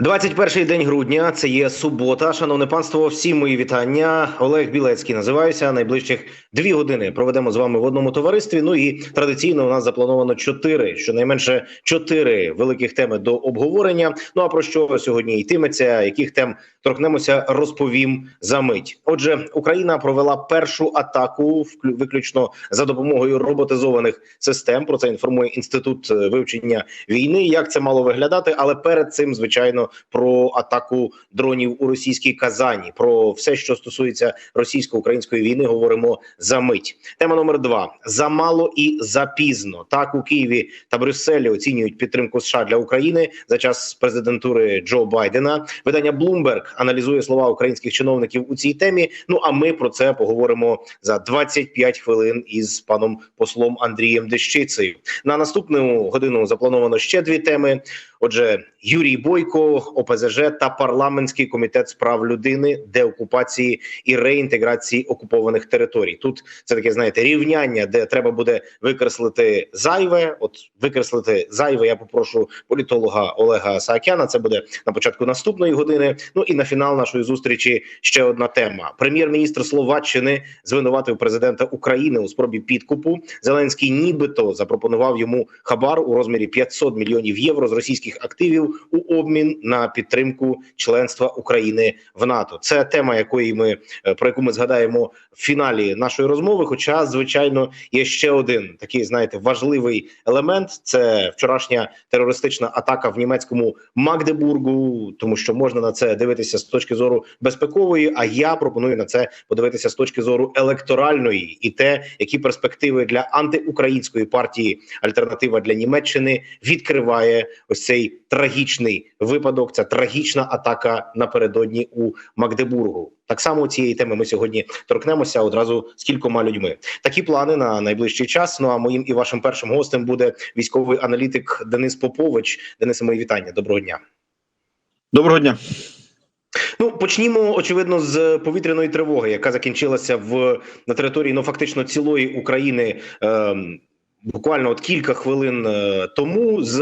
21 день грудня. Це є субота. Шановне панство, всі мої вітання. Олег Білецький називаюся. Найближчих дві години проведемо з вами в одному товаристві. Ну і традиційно у нас заплановано чотири, щонайменше чотири великих теми до обговорення. Ну а про що сьогодні йтиметься? Яких тем торкнемося, розповім за мить. Отже, Україна провела першу атаку, виключно за допомогою роботизованих систем. Про це інформує інститут е, вивчення війни. Як це мало виглядати? Але перед цим, звичайно, про атаку дронів у російській Казані, про все, що стосується російсько-української війни, говоримо за мить. Тема номер два: замало і запізно. Так у Києві та Брюсселі оцінюють підтримку США для України за час президентури Джо Байдена. Видання Bloomberg аналізує слова українських чиновників у цій темі. Ну а ми про це поговоримо за 25 хвилин із паном послом Андрієм Дещицею. На наступну годину заплановано ще дві теми. Отже, Юрій Бойко, ОПЗЖ та парламентський комітет з прав людини, деокупації і реінтеграції окупованих територій. Тут це таке, знаєте, рівняння, де треба буде викреслити зайве. От викреслити зайве. Я попрошу політолога Олега Саакяна. Це буде на початку наступної години. Ну і на фінал нашої зустрічі ще одна тема. Прем'єр-міністр Словаччини звинуватив президента України у спробі підкупу. Зеленський нібито запропонував йому хабар у розмірі 500 мільйонів євро з російських активів у обмін на підтримку членства України в НАТО. Це тема, якої ми е, про яку ми згадаємо в фіналі нашої розмови. Хоча, звичайно, є ще один такий, знаєте, важливий елемент: це вчорашня терористична атака в німецькому Магдебургу, тому що можна на це дивитися з точки зору безпекової. А я пропоную на це подивитися з точки зору електоральної і те, які перспективи для антиукраїнської партії Альтернатива для Німеччини відкриває ось цей трагічний випадок. Ця трагічна атака напередодні у Магдебургу. Так само цієї теми ми сьогодні торкнемося одразу з кількома людьми. Такі плани на найближчий час. Ну а моїм і вашим першим гостем буде військовий аналітик Денис Попович. Денисе, мої вітання. Доброго дня. Доброго дня. Ну почнімо очевидно з повітряної тривоги, яка закінчилася в на території ну фактично цілої України. ем, Буквально от кілька хвилин е, тому з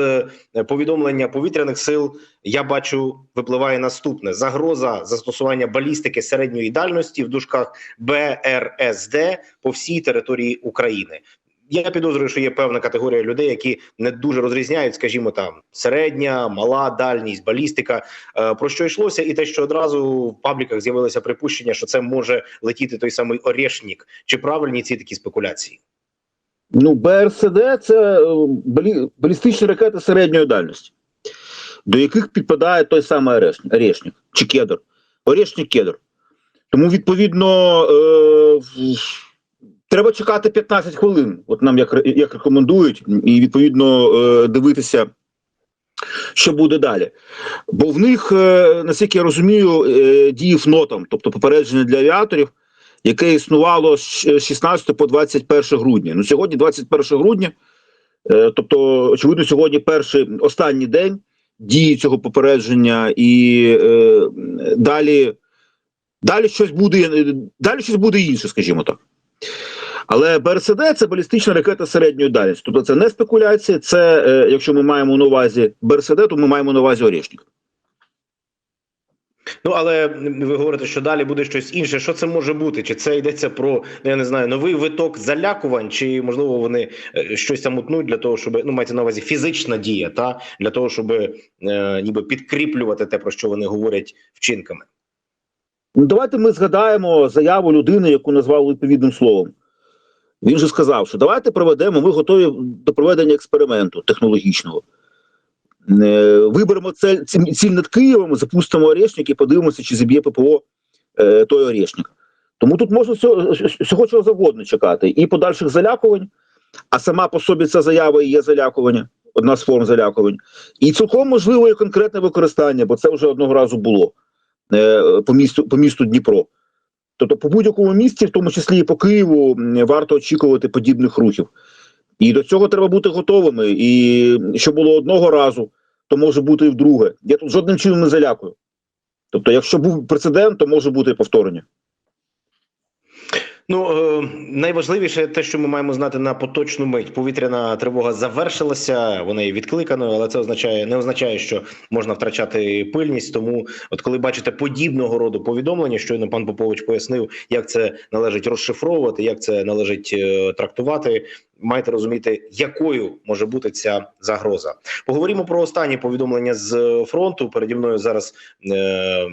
е, повідомлення повітряних сил я бачу випливає наступне: загроза застосування балістики середньої дальності в дужках БРСД по всій території України. Я підозрюю, що є певна категорія людей, які не дуже розрізняють, скажімо, там середня, мала дальність, балістика. Е, Про що йшлося, і те, що одразу в пабліках з'явилося припущення, що це може летіти той самий Орешнік. Чи правильні ці такі спекуляції? Ну, БРСД це е, балістичні ракети середньої дальності, до яких підпадає той самий Орешник, Орешник чи Кедр. Орешник Кедр. Тому, відповідно, е... треба чекати 15 хвилин. От нам як, як рекомендують, і відповідно е... дивитися, що буде далі. Бо в них, е... наскільки я розумію, е... діяв нотам, тобто попередження для авіаторів. Яке існувало з 16 по 21 грудня. Ну сьогодні 21 грудня, е, тобто, очевидно, сьогодні перший останній день дії цього попередження, і е, далі, далі щось буде, е, далі щось буде інше, скажімо так. Але БРСД це балістична ракета середньої дальності. Тобто це не спекуляція, це якщо ми маємо на увазі БРСД, то ми маємо на увазі Орішник. Ну але ви говорите, що далі буде щось інше. Що це може бути? Чи це йдеться про ну, я не знаю новий виток залякувань, чи можливо вони е, щось там утнуть для того, щоб ну мається на увазі фізична дія, та для того, щоб е, ніби підкріплювати те, про що вони говорять вчинками. Ну, давайте ми згадаємо заяву людини, яку назвали відповідним словом. Він же сказав, що давайте проведемо, ми готові до проведення експерименту технологічного. Е, Виберемо цель, ціль над Києвом, запустимо орешник і подивимося, чи зіб'є ППО е, той орешник. Тому тут можна всього, чого завгодно чекати. І подальших залякувань, а сама по собі ця заява і є залякування, одна з форм залякувань. І цілком можливо і конкретне використання, бо це вже одного разу було е, по місту, по місту Дніпро. Тобто, по будь-якому місті, в тому числі і по Києву, варто очікувати подібних рухів. І до цього треба бути готовими. І що було одного разу, то може бути і вдруге. Я тут жодним чином не залякую. Тобто, якщо був прецедент, то може бути і повторення. Ну е, найважливіше те, що ми маємо знати на поточну мить. Повітряна тривога завершилася, вона є відкликаною, але це означає не означає, що можна втрачати пильність. Тому, от коли бачите подібного роду повідомлення, щойно пан Попович пояснив, як це належить розшифровувати, як це належить е, трактувати. Маєте розуміти, якою може бути ця загроза. Поговоримо про останні повідомлення з фронту. Переді мною зараз. Е,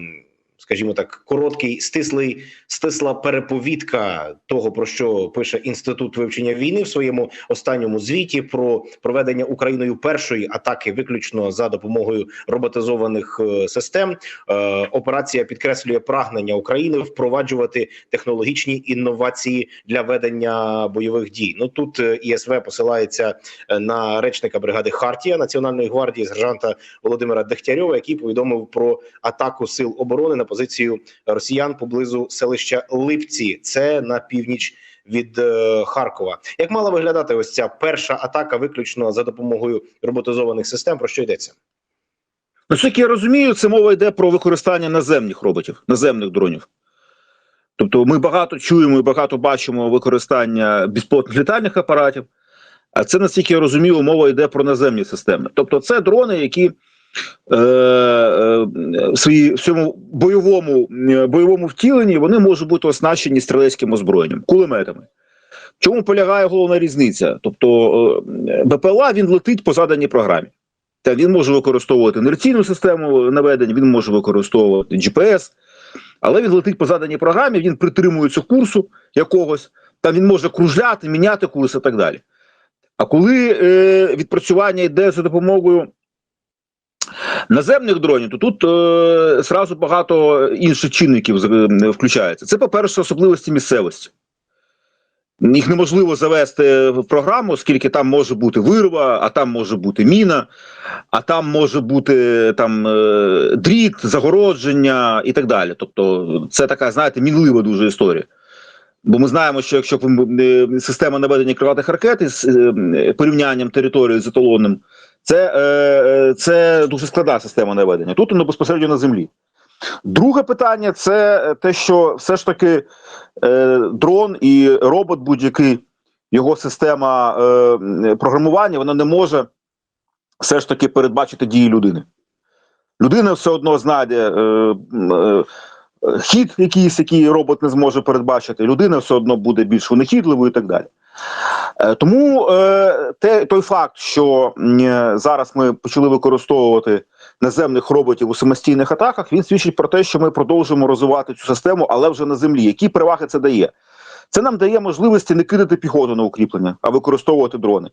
Скажімо так, короткий стислий стисла переповідка того, про що пише інститут вивчення війни в своєму останньому звіті про проведення Україною першої атаки, виключно за допомогою роботизованих е, систем. Е, операція підкреслює прагнення України впроваджувати технологічні інновації для ведення бойових дій. Ну тут е, ІСВ посилається на речника бригади Хартія Національної гвардії сержанта Володимира Дегтярьова, який повідомив про атаку сил оборони на позицію росіян поблизу селища Липці. Це на північ від е, Харкова. Як мала виглядати ось ця перша атака, виключно за допомогою роботизованих систем? Про що йдеться? Наскільки я розумію, це мова йде про використання наземних роботів, наземних дронів. Тобто ми багато чуємо і багато бачимо використання безпілотних літальних апаратів, а це, наскільки я розумію, мова йде про наземні системи. Тобто, це дрони, які свої, в своєму бойовому, е, бойовому втіленні вони можуть бути оснащені стрілецьким озброєнням, кулеметами. В чому полягає головна різниця? Тобто е, БПЛА він летить по заданій програмі. Та він може використовувати інерційну систему наведення, він може використовувати GPS, але він летить по заданій програмі, він притримується курсу якогось, там він може кружляти, міняти курс і так далі. А коли е, відпрацювання йде за допомогою наземних дронів, то тут е, зразу багато інших чинників включається. Це, по-перше, особливості місцевості. Їх неможливо завести в програму, оскільки там може бути вирва, а там може бути міна, а там може бути там е, дріт, загородження і так далі. Тобто, це така, знаєте, мінлива дуже історія. Бо ми знаємо, що якщо е, система наведення крилатих ракет із е, порівнянням території з еталонним, це, е, е, це дуже складна система наведення. Тут воно безпосередньо на землі. Друге питання це те, що все ж таки е, дрон і робот, будь-який його система е, програмування, вона не може все ж таки передбачити дії людини. Людина все одно знайде е, е, хід якийсь, який робот не зможе передбачити. Людина все одно буде більш винахідливою і так далі. Е, Тому е, те, той факт, що е, зараз ми почали використовувати наземних роботів у самостійних атаках, він свідчить про те, що ми продовжуємо розвивати цю систему, але вже на землі. Які переваги це дає? Це нам дає можливості не кидати піхоту на укріплення, а використовувати дрони.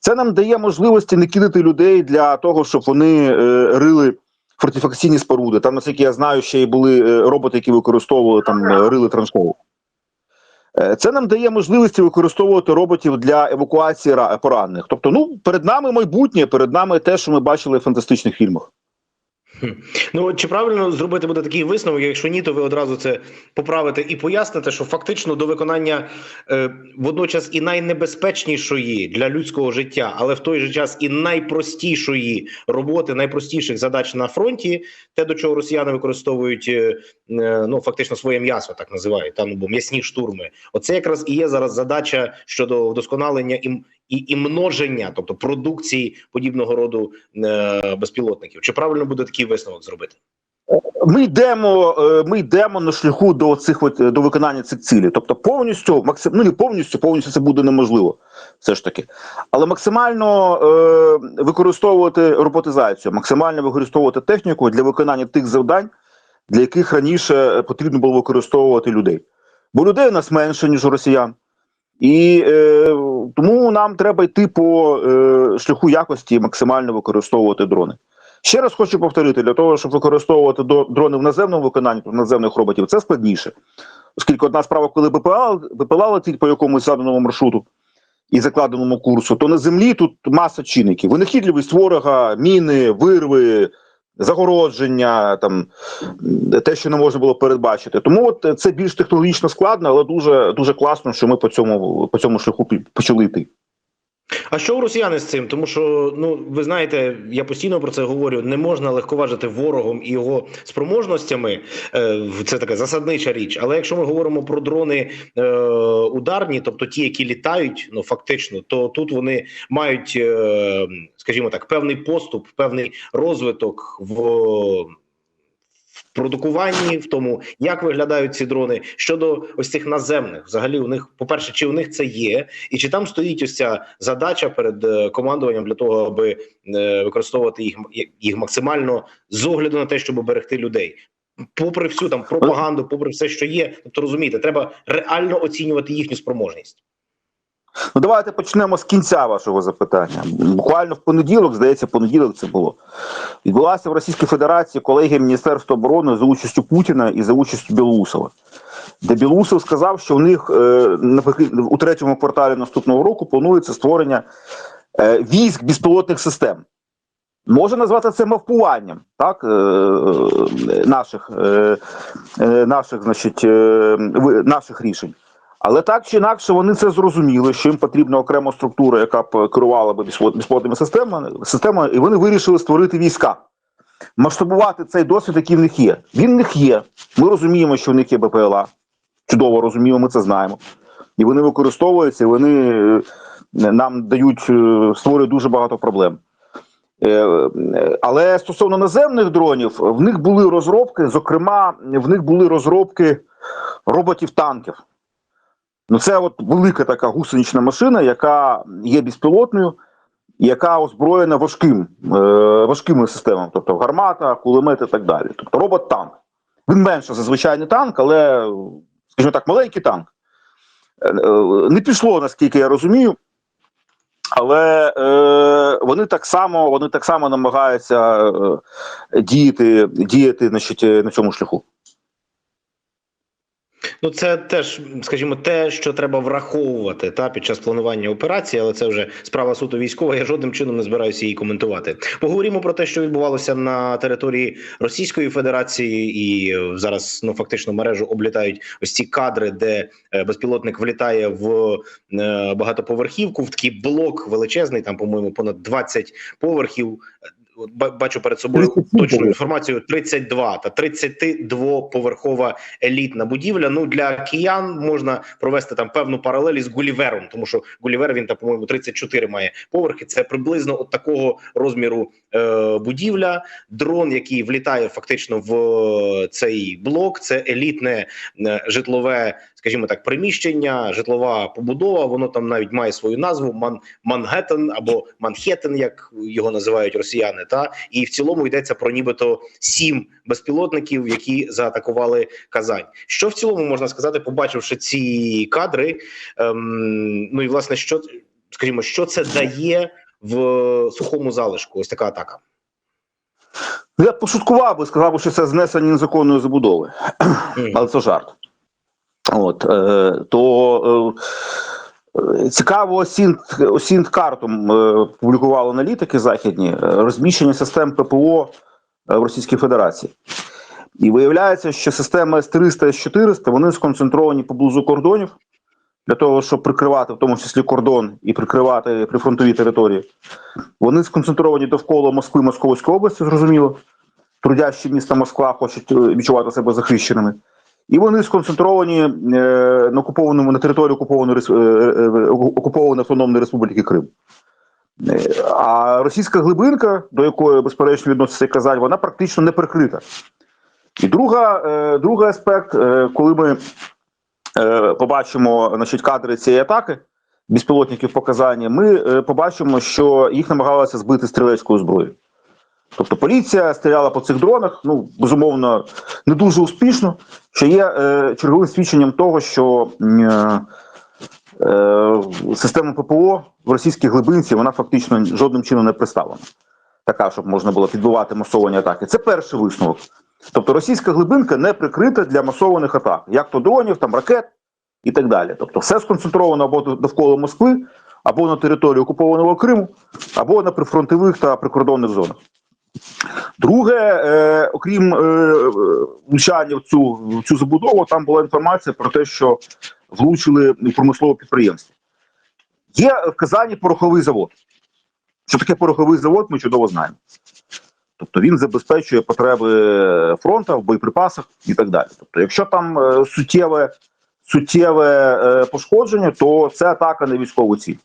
Це нам дає можливості не кидати людей для того, щоб вони е, рили фортифікаційні споруди. Там, наскільки я знаю, ще й були роботи, які використовували там рили траншову. Е, Це нам дає можливості використовувати роботів для евакуації ра- поранених. Тобто, ну перед нами майбутнє, перед нами те, що ми бачили в фантастичних фільмах. Ну чи правильно зробити буде такий висновок? Якщо ні, то ви одразу це поправите і поясните, що фактично до виконання е, водночас і найнебезпечнішої для людського життя, але в той же час і найпростішої роботи, найпростіших задач на фронті, те до чого росіяни використовують е, е, ну фактично своє м'ясо, так називають там бо м'ясні штурми. Оце якраз і є зараз задача щодо вдосконалення і, і, і множення, тобто продукції подібного роду е, безпілотників. Чи правильно буде такий висновок зробити? Ми йдемо, е, ми йдемо на шляху до цих до виконання цих цілей. Тобто, повністю, максим, ну не повністю, повністю це буде неможливо, все ж таки. Але максимально е, використовувати роботизацію, максимально використовувати техніку для виконання тих завдань, для яких раніше е, потрібно було використовувати людей. Бо людей у нас менше, ніж у росіян. І е, тому нам треба йти по е, шляху якості максимально використовувати дрони. Ще раз хочу повторити: для того, щоб використовувати дрони в наземному виконанні наземних роботів, це складніше. Оскільки одна справа, коли БПЛА, БПЛА летить по якомусь заданому маршруту і закладеному курсу, то на землі тут маса чинників. Винахідливість ворога, міни, вирви, загородження, там те, що не можна було передбачити. Тому от це більш технологічно складно, але дуже дуже класно, що ми по цьому по цьому шляху почали йти. А що росіяни з цим? Тому що ну ви знаєте, я постійно про це говорю: не можна легковажити ворогом і його спроможностями. Е, Це така засаднича річ. Але якщо ми говоримо про дрони е, ударні, тобто ті, які літають, ну фактично, то тут вони мають, е, скажімо так, певний поступ, певний розвиток в. Продукуванні, в тому, як виглядають ці дрони щодо ось цих наземних, взагалі у них, по перше, чи у них це є, і чи там стоїть ось ця задача перед е, командуванням для того, аби е, використовувати їх їх максимально з огляду на те, щоб берегти людей. Попри всю там пропаганду, попри все, що є, тобто розумієте, треба реально оцінювати їхню спроможність. Ну, давайте почнемо з кінця вашого запитання. Буквально в понеділок, здається, понеділок це було. Відбулася в Російській Федерації колегія Міністерства оборони за участю Путіна і за участю Білоусова. Де Білоусов сказав, що в них е, у третьому кварталі наступного року планується створення е, військ безпілотних систем. Може назвати це мавпуванням так, е, наших, наших, значить, наших рішень. Але так чи інакше вони це зрозуміли, що їм потрібна окрема структура, яка б керувала б безпілот- системами, системами, і вони вирішили створити війська, масштабувати цей досвід, який в них є. Він в них є. Ми розуміємо, що в них є БПЛА. Чудово розуміємо, ми це знаємо. І вони використовуються, і вони е, нам дають е, створюють дуже багато проблем. Е, Але стосовно наземних дронів, в них були розробки, зокрема, в них були розробки роботів-танків. Ну, це от велика така гусенична машина, яка є безпілотною, яка озброєна важким, е, важкими системами, тобто гармата, кулемет і так далі. Тобто робот-танк. Він менше за звичайний танк, але, скажімо так, маленький танк. Е, е, Не пішло, наскільки я розумію. Але е, вони так само вони так само намагаються е, діяти, діяти значить, е, на цьому шляху. Ну, це теж, скажімо, те, що треба враховувати та під час планування операції, але це вже справа суто військова. Я жодним чином не збираюся її коментувати. Поговоримо про те, що відбувалося на території Російської Федерації, і е, зараз ну фактично мережу облітають ось ці кадри, де е, безпілотник влітає в е, багатоповерхівку, в такий блок величезний, там, по-моєму, понад 20 поверхів. От бачу перед собою 37 точну інформацію: 32 та 32 поверхова елітна будівля. Ну для киян можна провести там певну паралель із Гулівером, тому що Гулівер він там, по-моєму, 34 має поверхи. Це приблизно от такого розміру е, будівля. Дрон, який влітає фактично в е, цей блок, це елітне е, житлове, скажімо так, приміщення, житлова побудова. Воно там навіть має свою назву Ман Мангеттен або Манхеттен, як його називають росіяни. Та і в цілому йдеться про нібито сім безпілотників, які заатакували Казань. Що в цілому можна сказати, побачивши ці кадри? Ем, ну і власне, що скажімо, що це дає в сухому залишку? Ось така атака. Я б пошуткував би, сказав би, що це знесення незаконної забудови, але це жарт. От, е, то е, цікаво осінт, картом е, публікували аналітики західні е, розміщення систем ППО е, в Російській Федерації. І виявляється, що системи С-300 С-400 вони сконцентровані поблизу кордонів для того, щоб прикривати, в тому числі кордон і прикривати прифронтові території. Вони сконцентровані довкола Москви, Московської області, зрозуміло. Трудящі міста Москва хочуть е, відчувати себе захищеними. І вони сконцентровані е, на окупованому на території окупованої е, е, окупованої автономної республіки Крим. А російська глибинка, до якої безперечно відноситься Казань, вона практично не прикрита. І друга, другий аспект, коли ми побачимо значить, кадри цієї атаки безпілотників по Казані, ми побачимо, що їх намагалися збити стрілецькою зброєю. Тобто поліція стріляла по цих дронах, ну безумовно, не дуже успішно, що є е, черговим свідченням того, що е, е, система ППО в російській глибинці вона фактично жодним чином не представлена. Така, щоб можна було підбивати масовані атаки. Це перший висновок. Тобто російська глибинка не прикрита для масованих атак, як то дронів, там ракет і так далі. Тобто, все сконцентровано або довкола Москви, або на території окупованого Криму, або на прифронтових та прикордонних зонах. Друге, е, окрім е, влучання в цю, в цю забудову, там була інформація про те, що влучили промислове підприємство. Є в Казані пороховий завод. Що таке пороховий завод, ми чудово знаємо. Тобто він забезпечує потреби фронту в боєприпасах і так далі. Тобто, якщо там е, суттєве, суттєве е, пошкодження, то це атака на військову ціль.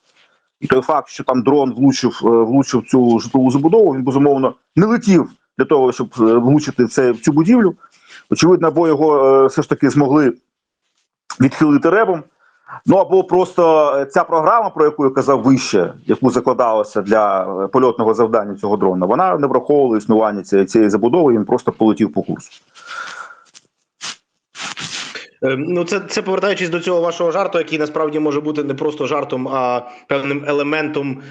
І той факт, що там дрон влучив, е, влучив цю житлову забудову, він безумовно не летів для того, щоб е, влучити це, в цю будівлю. Очевидно, або його е, все ж таки змогли відхилити ребом. Ну або просто ця програма, про яку я казав вище, яку закладалося для польотного завдання цього дрона, вона не враховувала існування цієї забудови, він просто полетів по курсу. Е, Ну, це, це повертаючись до цього вашого жарту, який насправді може бути не просто жартом, а певним елементом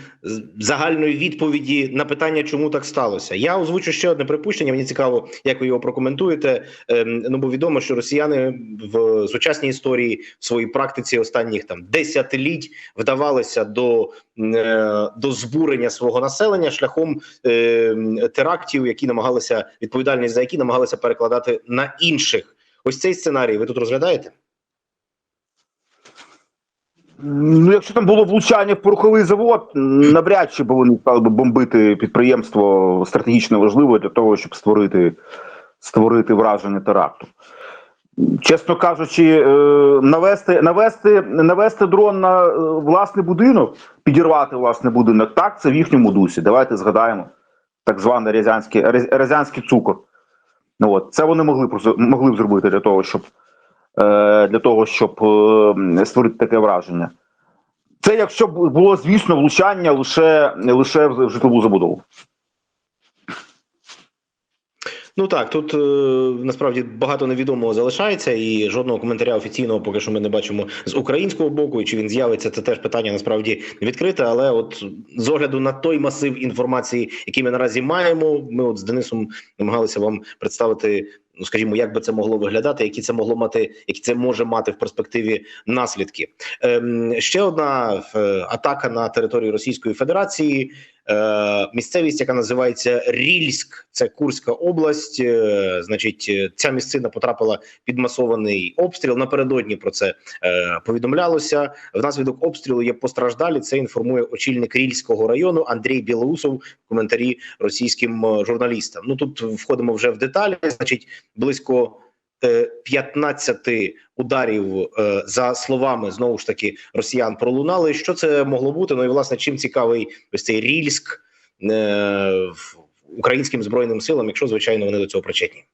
загальної відповіді на питання, чому так сталося. Я озвучу ще одне припущення. Мені цікаво, як ви його прокоментуєте. Ем, Ну бо відомо, що росіяни в сучасній історії в своїй практиці останніх там десятиліть вдавалися до, е, до збурення свого населення шляхом е, терактів, які намагалися відповідальність за які намагалися перекладати на інших. Ось цей сценарій ви тут розглядаєте? Ну, якщо там було влучання в пороховий завод, навряд чи б вони стали б бомбити підприємство стратегічно важливе для того, щоб створити, створити враження теракту. Чесно кажучи, е, навести, навести, навести дрон на е, власний будинок, підірвати власний будинок, так, це в їхньому дусі. Давайте згадаємо так званий рязанський, рязанський цукор. Ну, от, це вони могли, б могли б зробити для того, щоб, е, для того, щоб е, створити таке враження. Це якщо б було, звісно, влучання лише, лише в житлову забудову. Ну так, тут е, насправді багато невідомого залишається, і жодного коментаря офіційного поки що ми не бачимо з українського боку. І чи він з'явиться, це теж питання насправді відкрите. Але от з огляду на той масив інформації, який ми наразі маємо, ми от з Денисом намагалися вам представити. Ну, скажімо, як би це могло виглядати, які це могло мати, які це може мати в перспективі наслідки. Ем, ще одна е, атака на території Російської Федерації. Е, місцевість, яка називається Рільськ, це Курська область. Е, значить, ця місцина потрапила під масований обстріл. Напередодні про це е, повідомлялося. Внаслідок обстрілу є постраждалі. Це інформує очільник Рільського району Андрій Білоусов в коментарі російським журналістам. Ну тут входимо вже в деталі. Значить, близько. Е, 15 ударів е, за словами знову ж таки росіян пролунали. Що це могло бути? Ну і власне чим цікавий ось цей Рільськ е, українським збройним силам, якщо звичайно вони до цього причетні.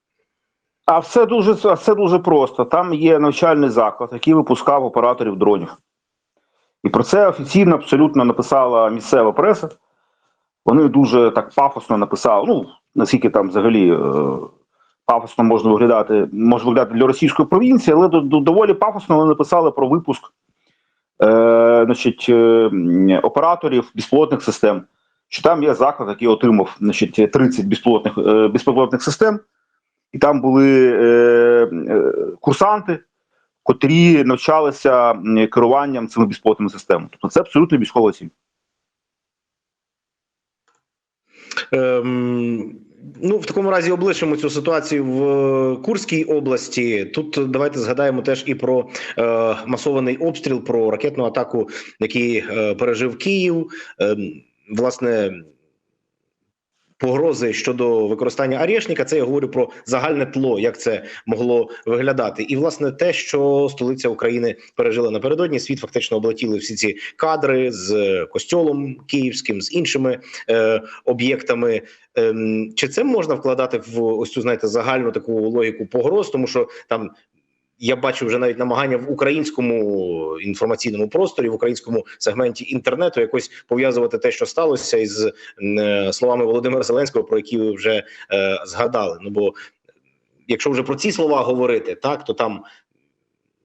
А все дуже, все дуже просто. Там є навчальний заклад, який випускав операторів дронів. І про це офіційно абсолютно написала місцева преса. Вони дуже так пафосно написали. Ну, наскільки там взагалі е, пафосно можна виглядати, може виглядати для російської провінції, але до, до- доволі пафосно вони написали про випуск е, значить, е, операторів безпілотних систем. Що там є заклад, який отримав значить, 30 безпілотних, е, безпілотних систем, і там були е, е, курсанти, котрі навчалися керуванням цими безпілотними системами. Тобто це абсолютно військова. Ем, ну, в такому разі облишимо цю ситуацію в е, Курській області. Тут давайте згадаємо теж і про е, масований обстріл, про ракетну атаку, який е, пережив Київ. Е, власне. Погрози щодо використання Арєшніка, це я говорю про загальне тло, як це могло виглядати, і власне те, що столиця України пережила напередодні, світ фактично облетіли всі ці кадри з е, костьолом київським, з іншими е, об'єктами. Ем, чи це можна вкладати в ось цю знаєте загальну таку логіку погроз, тому що там. Я бачу вже навіть намагання в українському інформаційному просторі, в українському сегменті інтернету якось пов'язувати те, що сталося, із е, словами Володимира Зеленського, про які ви вже е, згадали. Ну бо якщо вже про ці слова говорити, так то там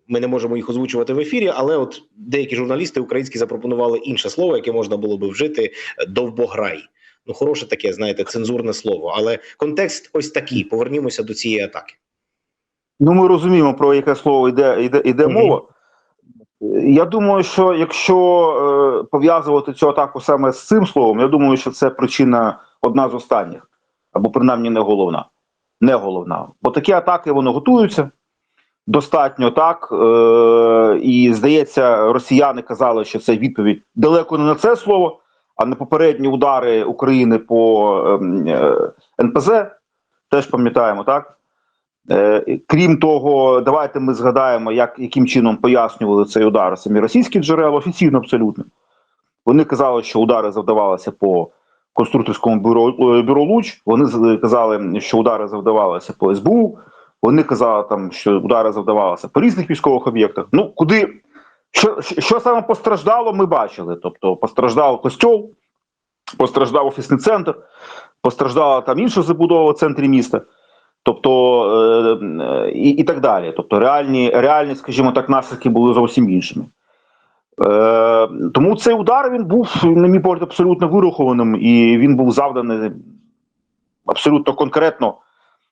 ми не можемо їх озвучувати в ефірі, але от деякі журналісти українські запропонували інше слово, яке можна було би вжити е, довбограй. Ну, хороше таке, знаєте, цензурне слово. Але контекст ось такий. Повернімося до цієї атаки. Ну, ми розуміємо, про яке слово йде, йде, йде Мгм. мова. Я думаю, що якщо е, пов'язувати цю атаку саме з цим словом, я думаю, що це причина одна з останніх, або принаймні не головна. Не головна. Бо такі атаки вони готуються. достатньо так. Е, і здається, росіяни казали, що це відповідь далеко не на це слово, а на попередні удари України по ем, е, НПЗ. Теж пам'ятаємо, так? Е, крім того, давайте ми згадаємо, як, яким чином пояснювали цей удар самі російські джерела, офіційно абсолютно. Вони казали, що удари завдавалися по конструкторському бюро, е, бюро Луч. Вони казали, що удари завдавалися по СБУ. Вони казали, там, що удари завдавалися по різних військових об'єктах. Ну, куди що, що саме постраждало, ми бачили. Тобто постраждав костьол, постраждав офісний центр, постраждала там інша забудова в центрі міста. Тобто е, і, і так далі. Тобто, реальні, реальні, скажімо так, наслідки були зовсім іншими. Е, тому цей удар він був, на мій погляд, абсолютно вирахованим, і він був завданий абсолютно конкретно,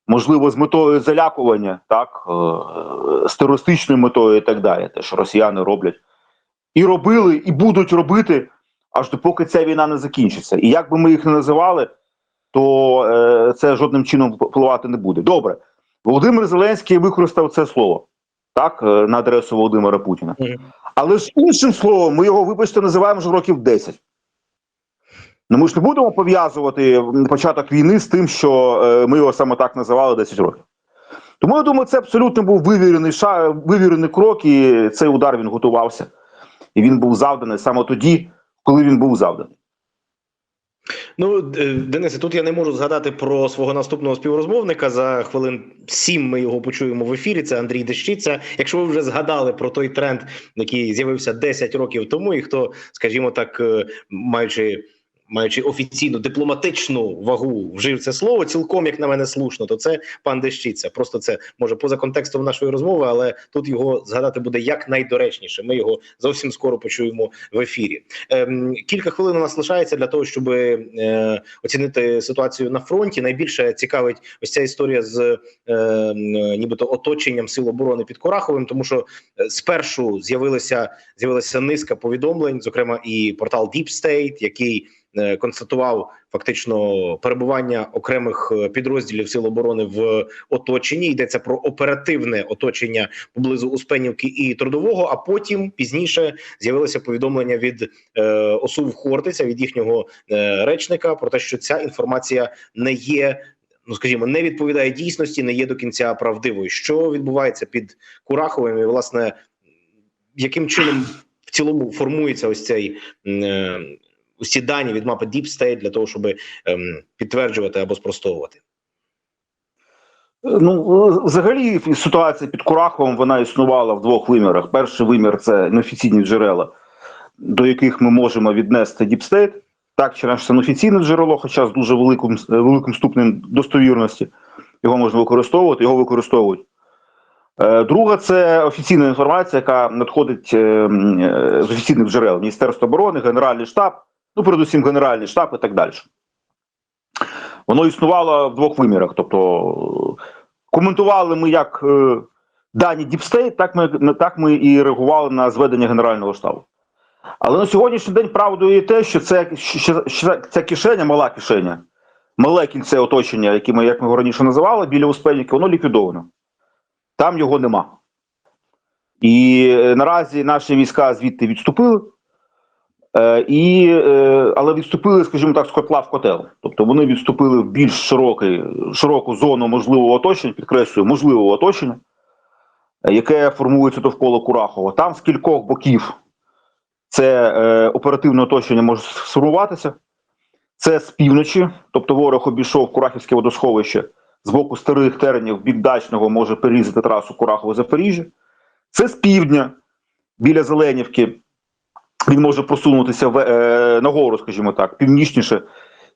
можливо, з метою залякування, так, е, з терористичною метою і так далі. Те, що росіяни роблять. І робили, і будуть робити, аж допоки ця війна не закінчиться. І як би ми їх не називали, то е, це жодним чином впливати не буде. Добре, Володимир Зеленський використав це слово так, е, на адресу Володимира Путіна. Але ж іншим словом, ми його, вибачте, називаємо вже років 10. Ну ми ж не будемо пов'язувати початок війни з тим, що е, ми його саме так називали 10 років. Тому я думаю, це абсолютно був вивірений ша, вивірений крок, і цей удар він готувався. І він був завданий саме тоді, коли він був завданий. Ну, Денисе, тут я не можу згадати про свого наступного співрозмовника. За хвилин сім ми його почуємо в ефірі. Це Андрій Дещиця. Якщо ви вже згадали про той тренд, який з'явився 10 років тому, і хто, скажімо так, е, маючи. Маючи офіційну дипломатичну вагу, вжив це слово цілком, як на мене, слушно, то це пан Дещиця. Просто це може поза контекстом нашої розмови, але тут його згадати буде як найдоречніше. Ми його зовсім скоро почуємо в ефірі. Ем, кілька хвилин у нас лишається для того, щоб е, оцінити ситуацію на фронті. Найбільше цікавить ось ця історія з е, нібито оточенням сил оборони під Кораховим, тому що е, спершу з'явилися з'явилася низка повідомлень, зокрема і портал Deep State, який констатував фактично перебування окремих е, підрозділів сил оборони в оточенні. Йдеться про оперативне оточення поблизу Успенівки і Трудового. А потім пізніше з'явилося повідомлення від е, ОСУВ Хортиця від їхнього е, речника про те, що ця інформація не є. Ну, скажімо, не відповідає дійсності, не є до кінця правдивою. Що відбувається під Кураховим, і власне яким чином в цілому формується ось цей е, ці дані від мапи Deep State для того, щоб ем, підтверджувати або спростовувати? Ну, взагалі, ситуація під Кураховим вона існувала в двох вимірах. Перший вимір це неофіційні джерела, до яких ми можемо віднести діпстейт. Так, чи наше неофіційне джерело, хоча з дуже великим великим ступнем достовірності його можна використовувати, його використовують. Е, Друга це офіційна інформація, яка надходить е, м, е, з офіційних джерел Міністерства оборони, Генеральний штаб, ну передусім Генеральний штаб і так далі. Воно існувало в двох вимірах. Тобто коментували ми як е, дані Діпстейт, так ми, так ми і реагували на зведення Генерального штабу. Але на сьогоднішній день правдою є те, що це що, що ця кишеня, мала кишеня, мале кільце оточення, яке ми, як ми його раніше називали, біля Успенівки, воно ліквідовано. Там його нема. І е, наразі наші війська звідти відступили. Е, і, е, але відступили, скажімо так, з котла в котел. Тобто вони відступили в більш широкий, широку зону можливого оточення, підкреслюю, можливого оточення, е, яке формується довкола Курахова. Там з кількох боків це е, оперативне оточення може сформуватися. Це з півночі, тобто ворог обійшов Курахівське водосховище з боку старих теренів, бік дачного може перерізати трасу Курахово-Запоріжжя. Це з півдня, біля Зеленівки. Він може просунутися в, е, нагору, скажімо так, північніше,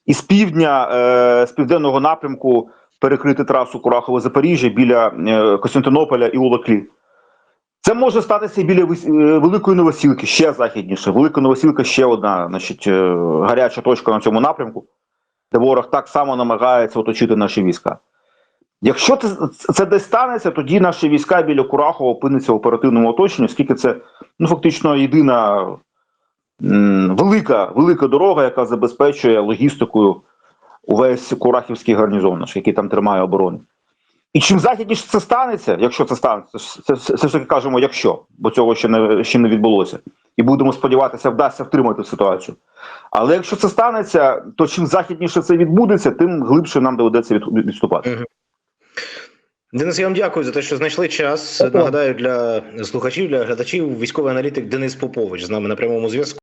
і з півдня, е, з південного напрямку перекрити трасу Курахово-Запоріжжя біля е, Костянтинополя і Улаклі. Це може статися біля е, Великої Новосілки, ще західніше. Велика Новосілка ще одна значить, е, гаряча точка на цьому напрямку, де ворог так само намагається оточити наші війська. Якщо це, це десь станеться, тоді наші війська біля Курахова опиняться в оперативному оточенні, оскільки це ну, фактично єдина велика, велика дорога, яка забезпечує логістикою увесь Курахівський гарнізон, наш, який там тримає оборону. І чим західніше це станеться, якщо це станеться, це, це, це ж таки кажемо, якщо, бо цього ще не ще не відбулося, і будемо сподіватися, вдасться втримати ситуацію. Але якщо це станеться, то чим західніше це відбудеться, тим глибше нам доведеться від, відступати. Денис, я вам дякую за те, що знайшли час. Нагадаю для слухачів, для глядачів, військовий аналітик Денис Попович з нами на прямому зв'язку.